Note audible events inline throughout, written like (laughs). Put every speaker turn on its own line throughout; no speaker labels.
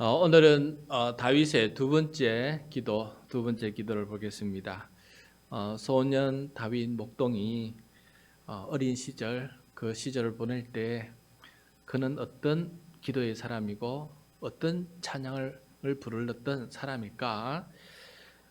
어, 오늘은 어, 다윗의 두 번째 기도, 두 번째 기도를 보겠습니다. 어, 소년 다윗 목동이 어, 어린 시절 그 시절을 보낼 때 그는 어떤 기도의 사람이고 어떤 찬양을 부르렀던 사람일까?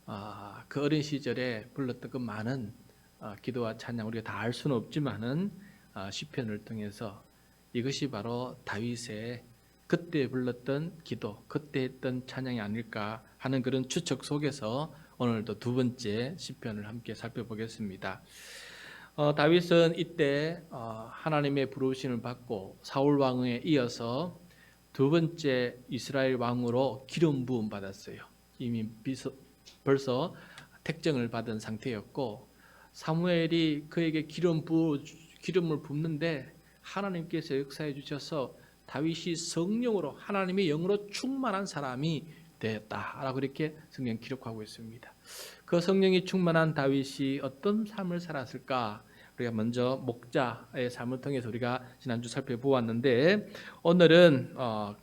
아, 그 어린 시절에 불렀던 그 많은 아, 기도와 찬양 우리가 다 알 수는 없지만은 아, 시편을 통해서 이것이 바로 다윗의 그때 불렀던 기도, 그때 했던 찬양이 아닐까 하는 그런 추측 속에서 오늘도 두 번째 시편을 함께 살펴보겠습니다. 어, 다윗은 이때 어, 하나님의 부르심을 받고 사울 왕에 이어서 두 번째 이스라엘 왕으로 기름 부음 받았어요. 이미 비서, 벌써 택정을 받은 상태였고 사무엘이 그에게 기름 부 기름을 붓는데 하나님께서 역사해 주셔서 다윗이 성령으로 하나님의 영으로 충만한 사람이 되었다라고 이렇게 성경 기록하고 있습니다. 그 성령이 충만한 다윗이 어떤 삶을 살았을까? 우리가 먼저 목자의 삶을 통해서 우리가 지난주 살펴보았는데 오늘은 어,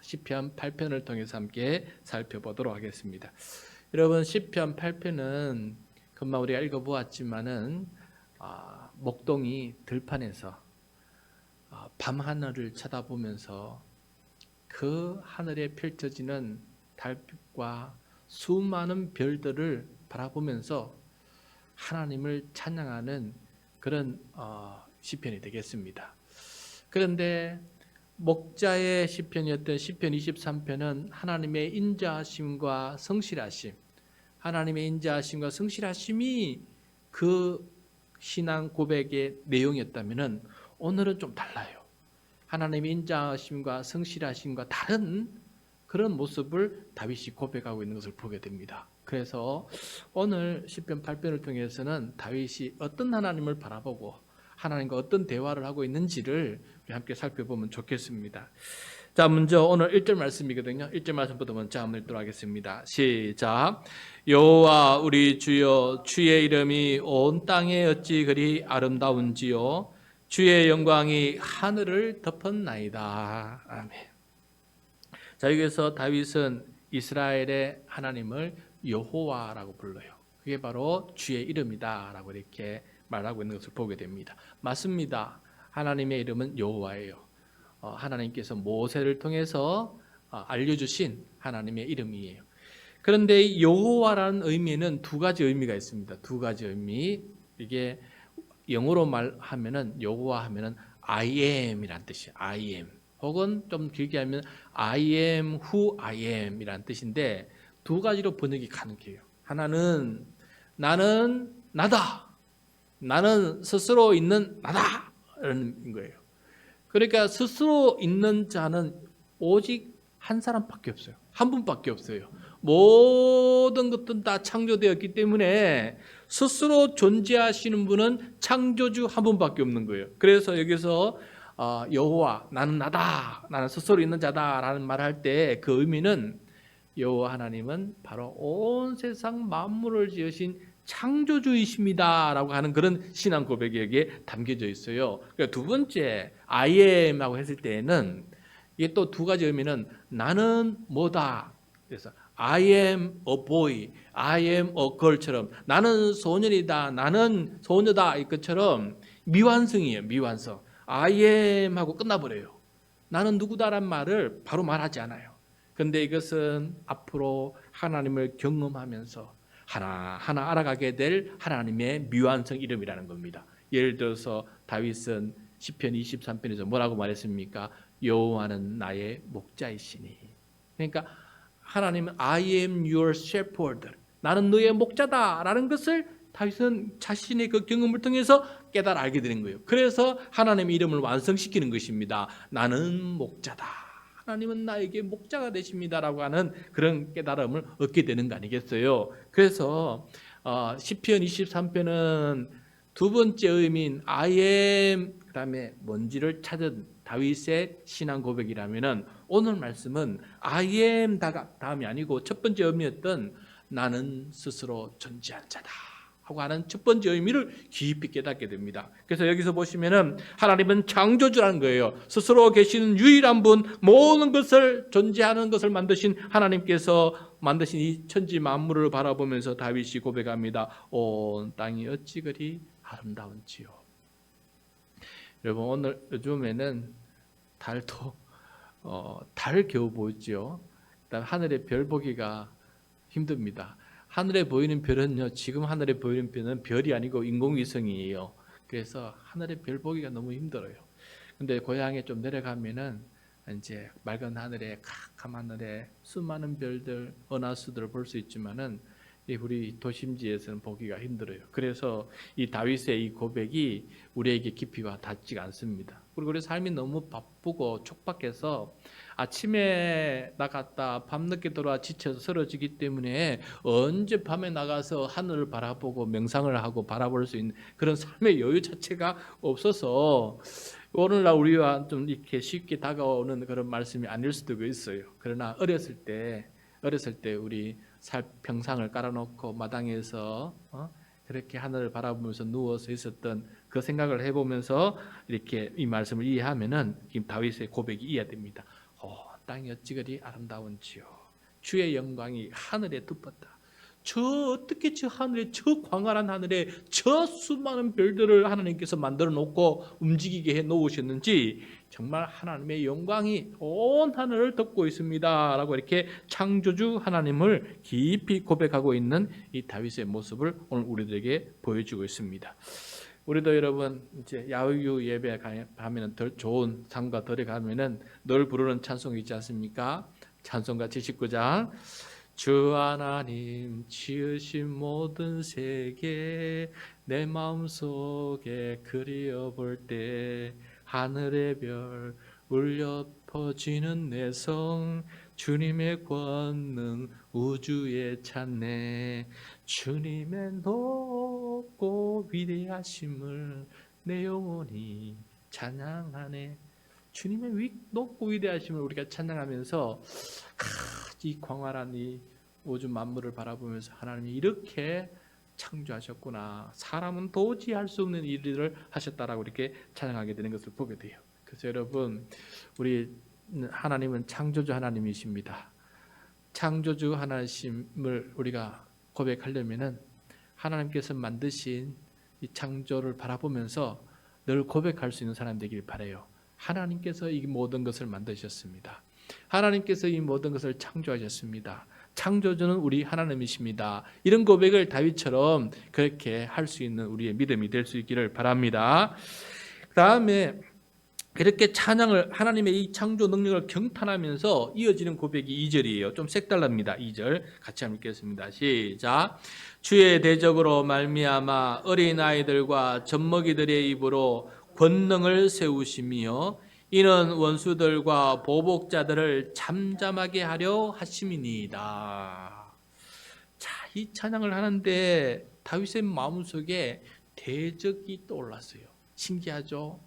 시편 8편을 통해서 함께 살펴보도록 하겠습니다. 여러분 시편 8편은 금방 우리가 읽어보았지만은 아, 목동이 들판에서 아, 밤 하늘을 쳐다보면서 그 하늘에 펼쳐지는 달빛과 수많은 별들을 바라보면서 하나님을 찬양하는 그런 어, 시편이 되겠습니다. 그런데 목자의 시편이었던 시편 23편은 하나님의 인자하심과 성실하심, 하나님의 인자하심과 성실하심이 그 신앙 고백의 내용이었다면은 오늘은 좀 달라요. 하나님의 인자하심과 성실하심과 다른 그런 모습을 다윗이 고백하고 있는 것을 보게 됩니다. 그래서 오늘 10편 8편을 통해서는 다윗이 어떤 하나님을 바라보고 하나님과 어떤 대화를 하고 있는지를 우리 함께 살펴보면 좋겠습니다. 자, 먼저 오늘 1절 말씀이거든요. 1절 말씀부터 먼저 한번 읽도록 하겠습니다. 시작. 여호와 우리 주여 주의 이름이 온 땅에 어찌 그리 아름다운지요 주의 영광이 하늘을 덮었나이다. 아멘. 자, 여기서 다윗은 이스라엘의 하나님을 여호와라고 불러요. 그게 바로 주의 이름이다라고 이렇게 말하고 있는 것을 보게 됩니다. 맞습니다. 하나님의 이름은 여호와예요. 어, 하나님께서 모세를 통해서 어, 알려주신 하나님의 이름이에요. 그런데 여호와라는 의미에는 두 가지 의미가 있습니다. 두 가지 의미. 이게 영어로 말하면은 여호와 하면은 I am이란 뜻이에요. I am. 혹은 좀 길게 하면 I am who I am이란 뜻인데 두 가지로 번역이 가능해요. 하나는 나는 나다. 나는 스스로 있는 나다. 라는 거예요. 그러니까 스스로 있는 자는 오직 한 사람밖에 없어요. 한 분밖에 없어요. 모든 것들은 다 창조되었기 때문에 스스로 존재하시는 분은 창조주 한 분밖에 없는 거예요. 그래서 여기서 어, 여호와 나는 나다 나는 스스로 있는 자다라는 말을 할 때 그 의미는 여호와 하나님은 바로 온 세상 만물을 지으신 창조주이십니다라고 하는 그런 신앙 고백이 여기에 담겨져 있어요. 그러니까 두 번째 I am하고 했을 때에는 이게 또 두 가지 의미는 나는 뭐다. 그래서 I am a boy, I am a girl처럼 나는 소년이다, 나는 소녀다 이것처럼 미완성이에요. 미완성. I am 하고 끝나버려요. 나는 누구다란 말을 바로 말하지 않아요. 근데 이것은 앞으로 하나님을 경험하면서 하나하나 알아가게 될 하나님의 미완성 이름이라는 겁니다. 예를 들어서 다윗은 시편 23편에서 뭐라고 말했습니까? 여호와는 나의 목자이시니. 그러니까 하나님은 I am your shepherd. 나는 너의 목자다라는 것을 다윗은 자신의 그 경험을 통해서 깨달아 알게 되는 거예요. 그래서 하나님의 이름을 완성시키는 것입니다. 나는 목자다. 하나님은 나에게 목자가 되십니다라고 하는 그런 깨달음을 얻게 되는 거 아니겠어요? 그래서 어, 시편 23편은 두 번째 의미인 I am 그다음에 뭔지를 찾은 다윗의 신앙 고백이라면은 오늘 말씀은 I am 다음이 아니고 첫 번째 의미였던 나는 스스로 존재한 자다. 하고 하는 첫 번째 의미를 깊이 깨닫게 됩니다. 그래서 여기서 보시면은 하나님은 창조주라는 거예요. 스스로 계시는 유일한 분, 모든 것을 존재하는 것을 만드신 하나님께서 만드신 이 천지 만물을 바라보면서 다윗이 고백합니다. 온 땅이 어찌 그리 아름다운지요. 여러분 오늘 요즘에는 달도 (laughs) 어, 달 겨우 보이죠. 그다음 하늘의 별 보기가 힘듭니다. 하늘에 보이는 별은요, 지금 하늘에 보이는 별은 별이 아니고 인공위성이에요. 그래서 하늘의 별 보기가 너무 힘들어요. 근데 고향에 좀 내려가면은 이제 맑은 하늘에 캄캄 하늘에 수많은 별들, 은하수들을 볼 수 있지만은 이 우리 도심지에서는 보기가 힘들어요. 그래서 이 다윗의 이 고백이 우리에게 깊이와 닿지가 않습니다. 그리고 우리 삶이 너무 바쁘고 촉박해서 아침에 나갔다 밤늦게 돌아와 지쳐서 쓰러지기 때문에 언제 밤에 나가서 하늘을 바라보고 명상을 하고 바라볼 수 있는 그런 삶의 여유 자체가 없어서 오늘날 우리와 좀 이렇게 쉽게 다가오는 그런 말씀이 아닐 수도 있어요. 그러나 어렸을 때 어렸을 때 우리 살 평상을 깔아놓고 마당에서 어? 그렇게 하늘을 바라보면서 누워서 있었던 그 생각을 해보면서 이렇게 이 말씀을 이해하면은 지금 다윗의 고백이 이해됩니다. 어, 땅이 어찌 그리 아름다운지요. 주의 영광이 하늘에 덮었다. 저 어떻게 저 하늘에 저 광활한 하늘에 저 수많은 별들을 하나님께서 만들어 놓고 움직이게 해 놓으셨는지 정말 하나님의 영광이 온 하늘을 덮고 있습니다라고 이렇게 창조주 하나님을 깊이 고백하고 있는 이 다윗의 모습을 오늘 우리들에게 보여주고 있습니다. 우리도 여러분 이제 야외 예배 가면 더 좋은 상과 덜에 가면은 늘 부르는 찬송이 있지 않습니까? 찬송가 79장 주 하나님 지으신 모든 세계 내 마음속에 그리어 볼때 하늘의 별 울려 퍼지는 내성 주님의 권능 우주에 찾네. 주님의 높고 위대하심을 내 영혼이 찬양하네 주님의 위, 높고 위대하심을 우리가 찬양하면서 이 광활한 이 우주 만물을 바라보면서 하나님이 이렇게 창조하셨구나. 사람은 도저히 할 수 없는 일을 하셨다라고 이렇게 찬양하게 되는 것을 보게 돼요. 그래서 여러분, 우리 하나님은 창조주 하나님이십니다. 창조주 하나님을 우리가 고백하려면은 하나님께서 만드신 이 창조를 바라보면서 늘 고백할 수 있는 사람 되길 바래요. 하나님께서 이 모든 것을 만드셨습니다. 하나님께서 이 모든 것을 창조하셨습니다. 창조주는 우리 하나님이십니다. 이런 고백을 다윗처럼 그렇게 할 수 있는 우리의 믿음이 될 수 있기를 바랍니다. 그 다음에 그렇게 찬양을 하나님의 이 창조 능력을 경탄하면서 이어지는 고백이 2절이에요. 좀 색달랍니다. 2절 같이 한번 읽겠습니다. 시작. 주의 대적으로 말미암아 어린 아이들과 젖먹이들의 입으로 권능을 세우시며 이는 원수들과 보복자들을 잠잠하게 하려 하심이니이다. 자, 이 찬양을 하는데 다윗의 마음속에 대적이 떠올랐어요. 신기하죠?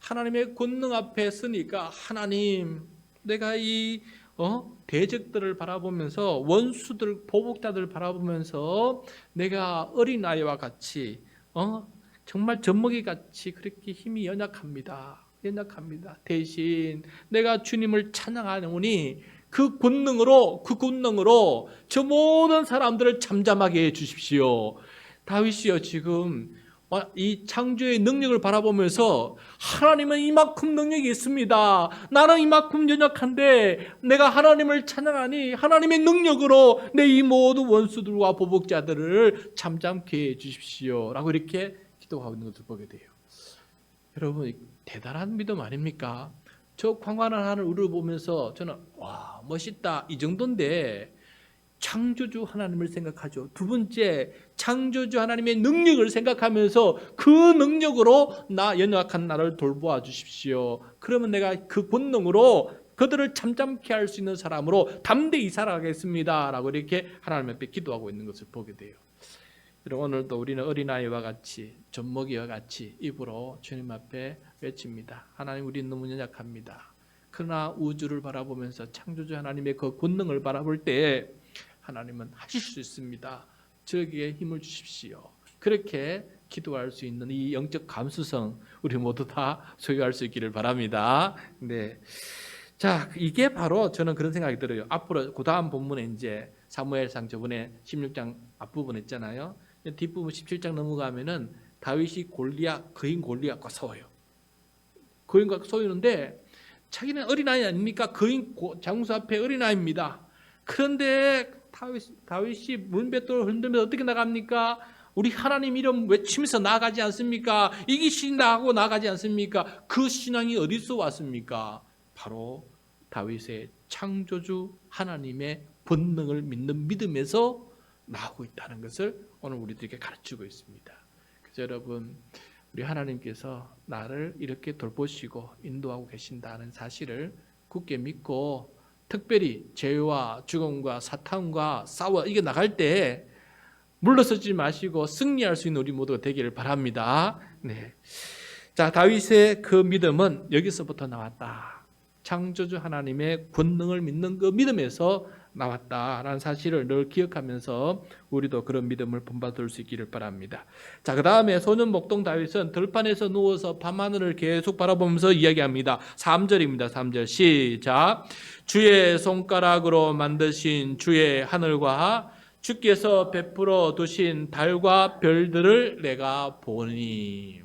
하나님의 권능 앞에 서니까 하나님, 내가 이 어? 대적들을 바라보면서 원수들, 보복자들을 바라보면서 내가 어린 아이와 같이 어? 정말 젖먹이 같이 그렇게 힘이 연약합니다. 연약합니다. 대신 내가 주님을 찬양하노니 그 권능으로 그 권능으로 저 모든 사람들을 잠잠하게 해 주십시오. 다윗이요 지금 이 창조의 능력을 바라보면서 하나님은 이만큼 능력이 있습니다. 나는 이만큼 연약한데 내가 하나님을 찬양하니 하나님의 능력으로 내 이 모든 원수들과 보복자들을 잠잠케 해 주십시오라고 이렇게 기도하고 있는 것을 보게 돼요. 여러분 대단한 믿음 아닙니까? 저 광활한 하늘을 보면서 저는 와 멋있다 이 정도인데 창조주 하나님을 생각하죠. 두 번째 창조주 하나님의 능력을 생각하면서 그 능력으로 나 연약한 나를 돌보아 주십시오. 그러면 내가 그 본능으로 그들을 잠잠케 할 수 있는 사람으로 담대히 살아가겠습니다라고 이렇게 하나님 앞에 기도하고 있는 것을 보게 돼요. 오늘도 우리는 어린아이와 같이 젖먹이와 같이 입으로 주님 앞에 외칩니다. 하나님 우리는 너무 연약합니다. 그러나 우주를 바라보면서 창조주 하나님의 그 권능을 바라볼 때 하나님은 하실 수 있습니다. 저에게 힘을 주십시오. 그렇게 기도할 수 있는 이 영적 감수성 우리 모두 다 소유할 수 있기를 바랍니다. 네. 자, 이게 바로 저는 그런 생각이 들어요. 앞으로 그 다음 본문에 이제 사무엘상 저번에 16장 앞부분 했잖아요. 뒷부분 17장 넘어가면은 다윗이 골리앗 거인 골리앗과 싸워요. 거인과 싸우는데 자기는 어린아이 아닙니까? 고- 장수 앞에 어린아이입니다. 그런데 다윗, 다윗이 문뱃돌을 흔들면서 어떻게 나갑니까? 우리 하나님 이름 외치면서 나가지 않습니까? 이기신다 하고 나가지 않습니까? 그 신앙이 어디서 왔습니까? 바로 다윗의 창조주 하나님의 본능을 믿는 믿음에서 나오고 있다는 것을 오늘 우리들에게 가르치고 있습니다. 그래서 여러분 우리 하나님께서 나를 이렇게 돌보시고 인도하고 계신다는 사실을 굳게 믿고 특별히 죄와 죽음과 사탄과 싸워 이겨 나갈 때 물러서지 마시고 승리할 수 있는 우리 모두가 되기를 바랍니다. 네. 자, 다윗의 그 믿음은 여기서부터 나왔다. 창조주 하나님의 권능을 믿는 그 믿음에서 나왔다라는 사실을 늘 기억하면서 우리도 그런 믿음을 본받을 수 있기를 바랍니다. 자, 그 다음에 소년 목동 다윗은 들판에서 누워서 밤하늘을 계속 바라보면서 이야기합니다. 3절입니다. 3절 시작. 주의 손가락으로 만드신 주의 하늘과 주께서 베풀어 두신 달과 별들을 내가 보니.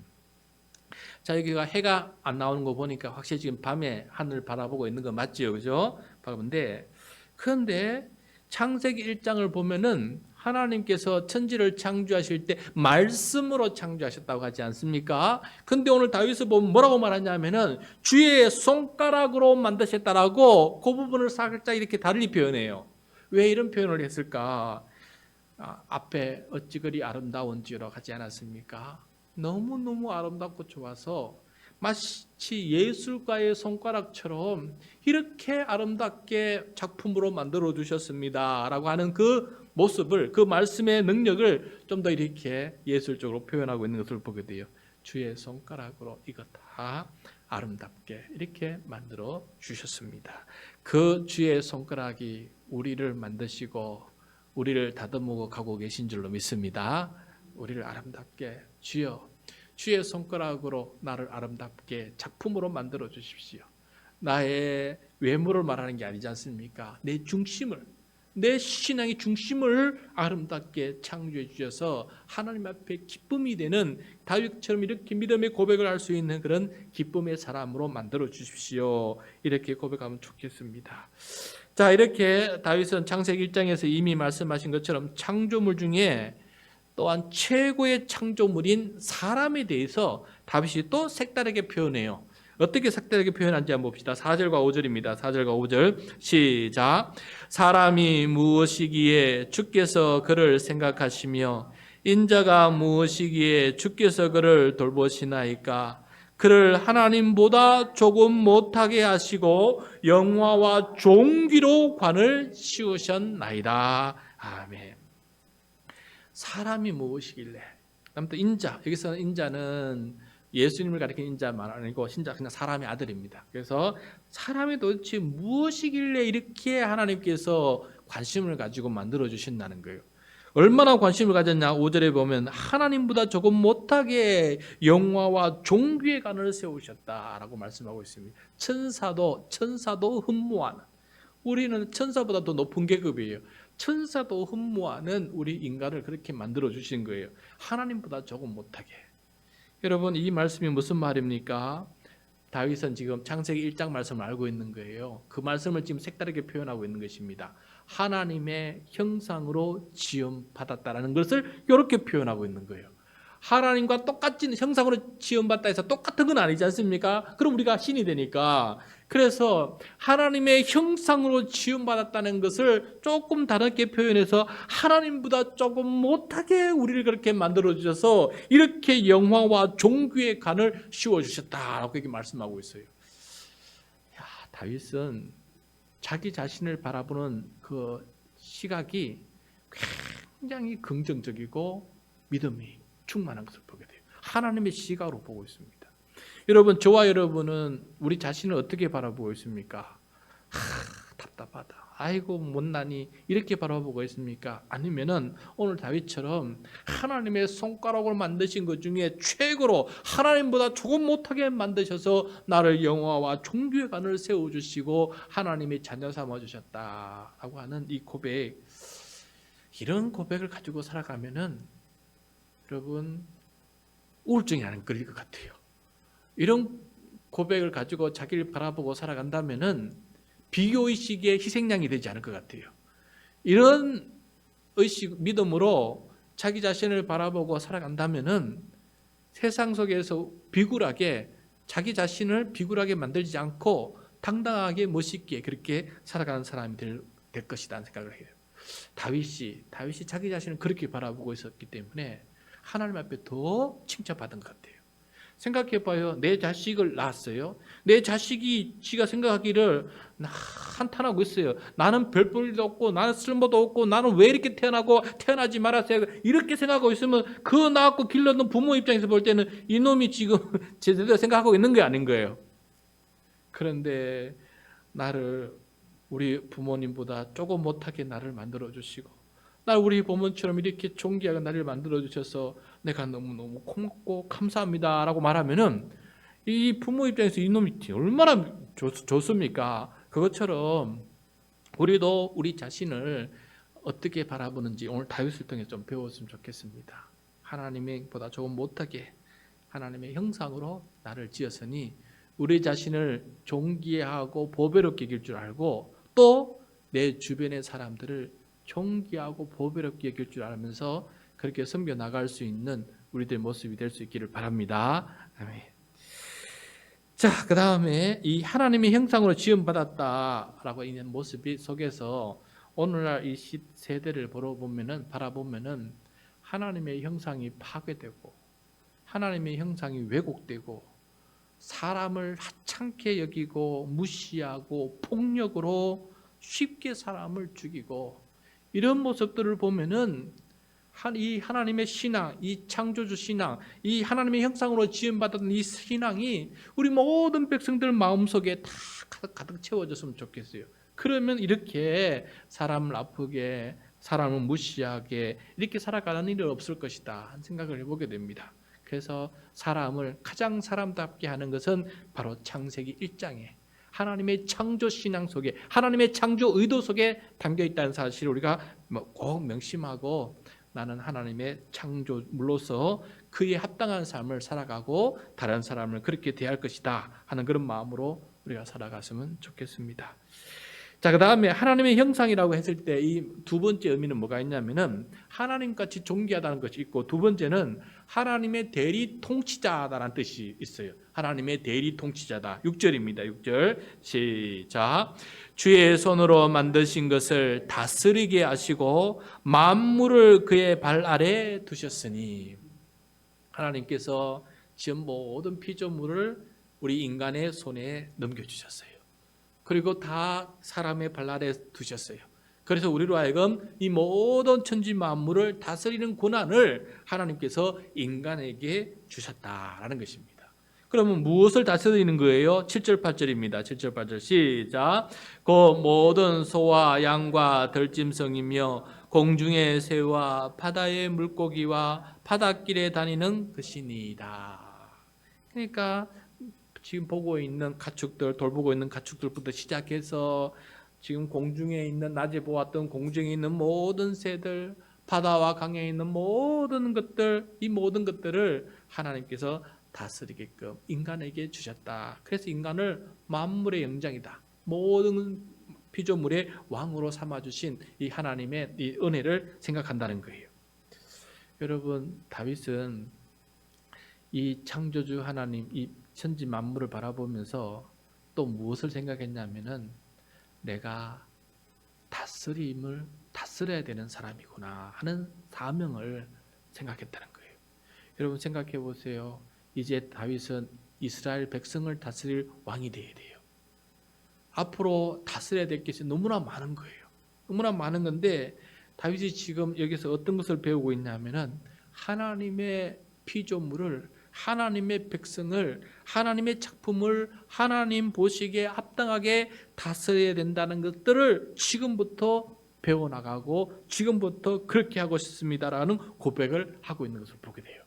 자, 여기가 해가 안 나오는 거 보니까 확실히 지금 밤에 하늘 바라보고 있는 거 맞지요? 그죠? 바라보는데, 그런데 창세기 1장을 보면은 하나님께서 천지를 창조하실 때 말씀으로 창조하셨다고 하지 않습니까? 근데 오늘 다윗을 보면 뭐라고 말하냐면은 주의 손가락으로 만드셨다라고 그 부분을 살짝 이렇게 다르게 표현해요. 왜 이런 표현을 했을까? 아, 앞에 어찌 그리 아름다운지로 하지 않았습니까? 너무너무 아름답고 좋아서 마치 예술가의 손가락처럼 이렇게 아름답게 작품으로 만들어 주셨습니다. 라고 하는 그 모습을, 그 말씀의 능력을 좀 더 이렇게 예술적으로 표현하고 있는 것을 보게 돼요. 주의 손가락으로 이것 다 아름답게 이렇게 만들어 주셨습니다. 그 주의 손가락이 우리를 만드시고 우리를 다듬고 가고 계신 줄로 믿습니다. 우리를 아름답게 주여 주의 손가락으로 나를 아름답게 작품으로 만들어 주십시오. 나의 외모를 말하는 게 아니지 않습니까? 내 중심을 내 신앙의 중심을 아름답게 창조해 주셔서 하나님 앞에 기쁨이 되는 다윗처럼 이렇게 믿음의 고백을 할 수 있는 그런 기쁨의 사람으로 만들어 주십시오. 이렇게 고백하면 좋겠습니다. 자, 이렇게 다윗은 창세기 1장에서 이미 말씀하신 것처럼 창조물 중에 또한 최고의 창조물인 사람에 대해서 다윗이 또 색다르게 표현해요. 어떻게 색다르게 표현한지 한번 봅시다. 4절과 5절입니다. 4절과 5절 시작. 사람이 무엇이기에 주께서 그를 생각하시며 인자가 무엇이기에 주께서 그를 돌보시나이까 그를 하나님보다 조금 못하게 하시고 영화와 종기로 관을 씌우셨나이다. 아멘. 사람이 무엇이길래? 아무튼 인자 여기서 인자는 예수님을 가리키는 인자만 아니고 진짜 그냥 사람의 아들입니다. 그래서 사람이 도대체 무엇이길래 이렇게 하나님께서 관심을 가지고 만들어 주신다는 거예요. 얼마나 관심을 가졌냐? 5절에 보면 하나님보다 조금 못하게 영화와 종귀의 간을 세우셨다라고 말씀하고 있습니다. 천사도 천사도 흠모하는 우리는 천사보다 더 높은 계급이에요. 천사도 흠모하는 우리 인간을 그렇게 만들어 주신 거예요. 하나님보다 조금 못하게. 여러분 이 말씀이 무슨 말입니까? 다윗은 지금 창세기 1장 말씀을 알고 있는 거예요. 그 말씀을 지금 색다르게 표현하고 있는 것입니다. 하나님의 형상으로 지음 받았다라는 것을 이렇게 표현하고 있는 거예요. 하나님과 똑같은 형상으로 지음 받다 해서 똑같은 건 아니지 않습니까? 그럼 우리가 신이 되니까. 그래서 하나님의 형상으로 지음받았다는 것을 조금 다르게 표현해서 하나님보다 조금 못하게 우리를 그렇게 만들어 주셔서 이렇게 영화와 종귀의 간을 씌워 주셨다라고 이렇게 말씀하고 있어요. 야, 다윗은 자기 자신을 바라보는 그 시각이 굉장히 긍정적이고 믿음이 충만한 것을 보게 돼요. 하나님의 시각으로 보고 있습니다. 여러분, 저와 여러분은 우리 자신을 어떻게 바라보고 있습니까? 하, 답답하다. 아이고 못나니 이렇게 바라보고 있습니까? 아니면은 오늘 다윗처럼 하나님의 손가락으로 만드신 것 중에 최고로 하나님보다 조금 못하게 만드셔서 나를 영화와 종교의 간을 세워 주시고 하나님의 자녀 삼아 주셨다라고 하는 이 고백 이런 고백을 가지고 살아가면은 여러분 우울증이 안 걸릴 것 같아요. 이런 고백을 가지고 자기를 바라보고 살아간다면은 비교 의식의 희생양이 되지 않을 것 같아요. 이런 의식 믿음으로 자기 자신을 바라보고 살아간다면은 세상 속에서 비굴하게 자기 자신을 비굴하게 만들지 않고 당당하게 멋있게 그렇게 살아가는 사람이 될, 될 것이라는 생각을 해요. 다윗이 다윗이 자기 자신을 그렇게 바라보고 있었기 때문에 하나님 앞에 더 칭찬받은 것 같아요. 생각해봐요. 내 자식을 낳았어요. 내 자식이 지가 생각하기를 나 한탄하고 있어요. 나는 별 볼일도 없고 나는 쓸모도 없고 나는 왜 이렇게 태어나고 태어나지 말았어요. 이렇게 생각하고 있으면 그 낳았고 길렀던 부모 입장에서 볼 때는 이놈이 지금 (laughs) 제대로 생각하고 있는 게 아닌 거예요. 그런데 나를 우리 부모님보다 조금 못하게 나를 만들어 주시고 날 우리 부모처럼 이렇게 존귀하게 나를 만들어 주셔서 내가 너무너무 고맙고 감사합니다 라고 말하면은 이 부모 입장에서 이놈이 얼마나 좋, 좋습니까? 그것처럼 우리도 우리 자신을 어떻게 바라보는지 오늘 다윗을 통해 좀 배웠으면 좋겠습니다. 하나님의 보다 조금 못하게 하나님의 형상으로 나를 지었으니 우리 자신을 존귀하고 보배롭게 여길 줄 알고 또 내 주변의 사람들을 존귀하고 보배롭게 여길 줄 알면서 그렇게 섬겨 나갈 수 있는 우리들 모습이 될 수 있기를 바랍니다. 아멘. 자, 그 다음에 이 하나님의 형상으로 지음받았다라고 있는 모습이 속에서 오늘날 이 시- 세대를 보러 보면은 바라보면은 하나님의 형상이 파괴되고 하나님의 형상이 왜곡되고 사람을 하찮게 여기고 무시하고 폭력으로 쉽게 사람을 죽이고 이런 모습들을 보면은 한- 이 하나님의 신앙, 이 창조주 신앙, 이 하나님의 형상으로 지음받은 이 신앙이 우리 모든 백성들 마음속에 다 가득, 채워졌으면 좋겠어요. 그러면 이렇게 사람을 아프게, 사람을 무시하게 이렇게 살아가는 일은 없을 것이다 하는 생각을 해보게 됩니다. 그래서 사람을 가장 사람답게 하는 것은 바로 창세기 1장에 하나님의 창조 신앙 속에 하나님의 창조 의도 속에 담겨 있다는 사실을 우리가 뭐꼭 명심하고 나는 하나님의 창조물로서 그에 합당한 삶을 살아가고 다른 사람을 그렇게 대할 것이다 하는 그런 마음으로 우리가 살아갔으면 좋겠습니다. 자, 그 다음에 하나님의 형상이라고 했을 때 이 두 번째 의미는 뭐가 있냐면은 하나님 같이 존귀하다는 것이 있고 두 번째는 하나님의 대리 통치자다라는 뜻이 있어요. 하나님의 대리 통치자다. 6절입니다. 6절. 시작. 주의 손으로 만드신 것을 다스리게 하시고 만물을 그의 발 아래 두셨으니 하나님께서 지은 모든 피조물을 우리 인간의 손에 넘겨 주셨어요. 그리고 다 사람의 발 아래 두셨어요. 그래서 우리로 하여금 이 모든 천지 만물을 다스리는 권한을 하나님께서 인간에게 주셨다라는 것입니다. 그러면 무엇을 다스리는 거예요? 7절 8절입니다. 7절 8절 시작. 그 모든 소와 양과 들짐승이며 공중의 새와 바다의 물고기와 바닷길에 다니는 것이니이다. 그러니까 지금 보고 있는 가축들, 돌보고 있는 가축들부터 시작해서 지금 공중에 있는 낮에 보았던 공중에 있는 모든 새들, 바다와 강에 있는 모든 것들, 이 모든 것들을 하나님께서 다스리게끔 인간에게 주셨다. 그래서 인간을 만물의 영장이다. 모든 피조물의 왕으로 삼아 주신 이 하나님의 이 은혜를 생각한다는 거예요. 여러분, 다윗은 이 창조주 하나님, 이 천지 만물을 바라보면서 또 무엇을 생각했냐면은 내가 다스림을 다스려야 되는 사람이구나 하는 사명을 생각했다는 거예요. 여러분 생각해 보세요. 이제 다윗은 이스라엘 백성을 다스릴 왕이 되어야 돼요. 앞으로 다스려야 될 것이 너무나 많은 거예요. 너무나 많은 건데 다윗이 지금 여기서 어떤 것을 배우고 있냐면은 하나님의 피조물을 하나님의 백성을 하나님의 작품을 하나님 보시기에 합당하게 다스려야 된다는 것들을 지금부터 배워나가고 지금부터 그렇게 하고 싶습니다라는 고백을 하고 있는 것을 보게 돼요.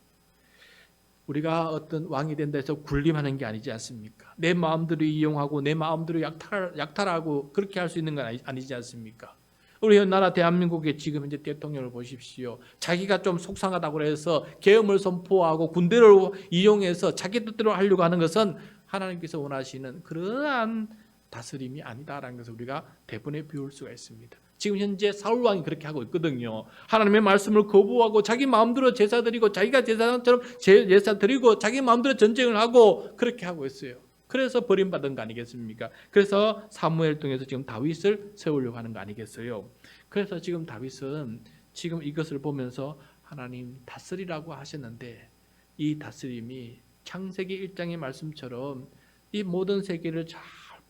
우리가 어떤 왕이 된다 해서 군림하는 게 아니지 않습니까? 내 마음대로 이용하고 내 마음대로 약탈, 약탈하고 그렇게 할 수 있는 건 아니, 아니지 않습니까? 우리 나라 대한민국의 지금 현재 대통령을 보십시오. 자기가 좀 속상하다고 해서 계엄을 선포하고 군대를 이용해서 자기 뜻대로 하려고 하는 것은 하나님께서 원하시는 그러한 다스림이 아니다라는 것을 우리가 대본에 배울 수가 있습니다. 지금 현재 사울 왕이 그렇게 하고 있거든요. 하나님의 말씀을 거부하고 자기 마음대로 제사 드리고 자기가 제사장처럼 제- 제사 드리고 자기 마음대로 전쟁을 하고 그렇게 하고 있어요. 그래서 버림받은 거 아니겠습니까? 그래서 사무엘 통해서 지금 다윗을 세우려고 하는 거 아니겠어요? 그래서 지금 다윗은 지금 이것을 보면서 하나님 다스리라고 하셨는데 이 다스림이 창세기 1장의 말씀처럼 이 모든 세계를 잘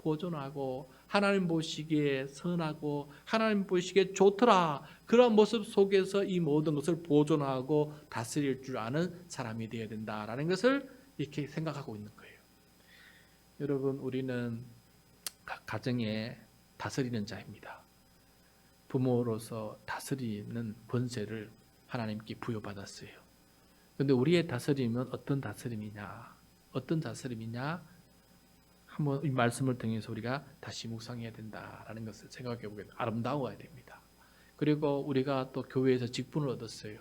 보존하고 하나님 보시기에 선하고 하나님 보시기에 좋더라 그런 모습 속에서 이 모든 것을 보존하고 다스릴 줄 아는 사람이 되어야 된다라는 것을 이렇게 생각하고 있는 거예요. 여러분 우리는 각 가정에 다스리는 자입니다. 부모로서 다스리는 권세를 하나님께 부여받았어요. 근데 우리의 다스림은 어떤 다스림이냐? 어떤 다스림이냐? 한번 이 말씀을 통해서 우리가 다시 묵상해야 된다라는 것을 생각해 보게. 아름다워야 됩니다. 그리고 우리가 또 교회에서 직분을 얻었어요.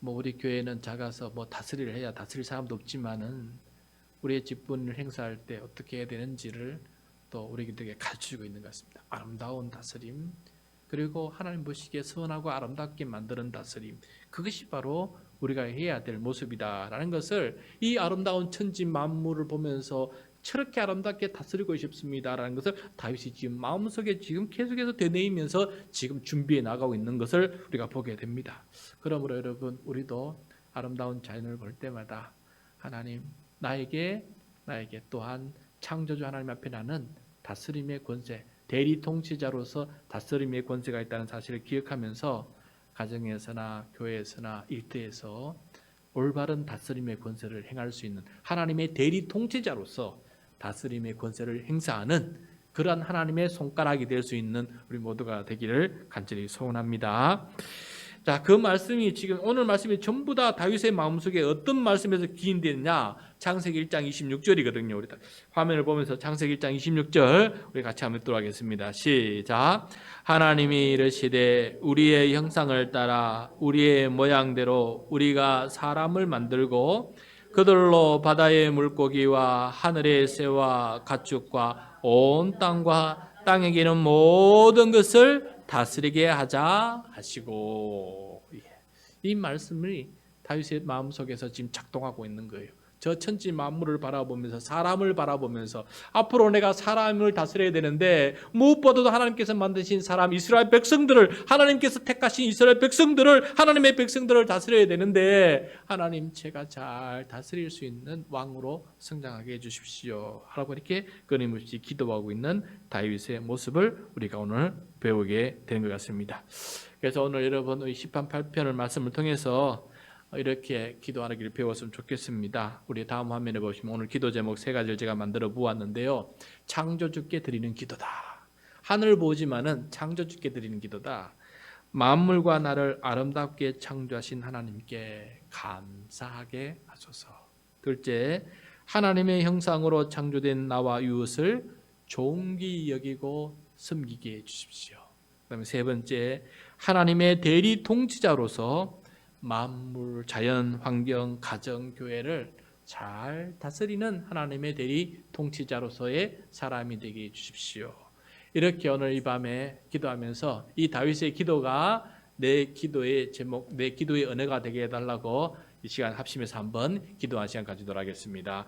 뭐 우리 교회는 작아서 뭐 다스리를 해야 다스릴 사람도 없지만은 우리의 직분을 행사할 때 어떻게 해야 되는지를 또 우리에게 가르쳐주고 있는 것 같습니다. 아름다운 다스림 그리고 하나님 보시기에 선하고 아름답게 만드는 다스림 그것이 바로 우리가 해야 될 모습이다라는 것을 이 아름다운 천지 만물을 보면서 저렇게 아름답게 다스리고 싶습니다라는 것을 다윗이 지금 마음속에 지금 계속해서 되뇌이면서 지금 준비해 나가고 있는 것을 우리가 보게 됩니다. 그러므로 여러분 우리도 아름다운 자연을 볼 때마다 하나님 나에게 나에게 또한 창조주 하나님 앞에 나는 다스림의 권세, 대리 통치자로서 다스림의 권세가 있다는 사실을 기억하면서 가정에서나 교회에서나 일터에서 올바른 다스림의 권세를 행할 수 있는 하나님의 대리 통치자로서 다스림의 권세를 행사하는 그러한 하나님의 손가락이 될 수 있는 우리 모두가 되기를 간절히 소원합니다. 자, 그 말씀이 지금 오늘 말씀이 전부 다 다윗의 마음속에 어떤 말씀에서 기인되느냐? 창세기 1장 26절이거든요. 우리 다 화면을 보면서 창세기 1장 26절 우리 같이 한번 읽도록 하겠습니다. 시작. 하나님이 이르시되 우리의 형상을 따라 우리의 모양대로 우리가 사람을 만들고 그들로 바다의 물고기와 하늘의 새와 가축과 온 땅과 땅에 기는 모든 것을 다스리게 하자 하시고 예. 이 말씀이 다윗의 마음속에서 지금 작동하고 있는 거예요. 저 천지 만물을 바라보면서 사람을 바라보면서 앞으로 내가 사람을 다스려야 되는데 무엇보다도 하나님께서 만드신 사람 이스라엘 백성들을 하나님께서 택하신 이스라엘 백성들을 하나님의 백성들을 다스려야 되는데 하나님 제가 잘 다스릴 수 있는 왕으로 성장하게 해 주십시오. 하라고 이렇게 끊임없이 기도하고 있는 다윗의 모습을 우리가 오늘 배우게 된것 같습니다. 그래서 오늘 여러분 이 시편 8편을 말씀을 통해서 이렇게 기도하기를 배웠으면 좋겠습니다. 우리 다음 화면에 보시면 오늘 기도 제목 세 가지를 제가 만들어 보았는데요. 창조주께 드리는 기도다. 하늘 보지만은 창조주께 드리는 기도다. 만물과 나를 아름답게 창조하신 하나님께 감사하게 하소서. 둘째, 하나님의 형상으로 창조된 나와 이웃을 존귀 여기고 섬기게 해 주십시오. 그다음에 세 번째, 하나님의 대리 통치자로서 만물, 자연, 환경, 가정, 교회를 잘 다스리는 하나님의 대리 통치자로서의 사람이 되게 해 주십시오. 이렇게 오늘 이 밤에 기도하면서 이 다윗의 기도가 내 기도의 제목, 내 기도의 은혜가 되게 해달라고 이 시간 합심해서 한번 기도한 시간 가지도록 하겠습니다.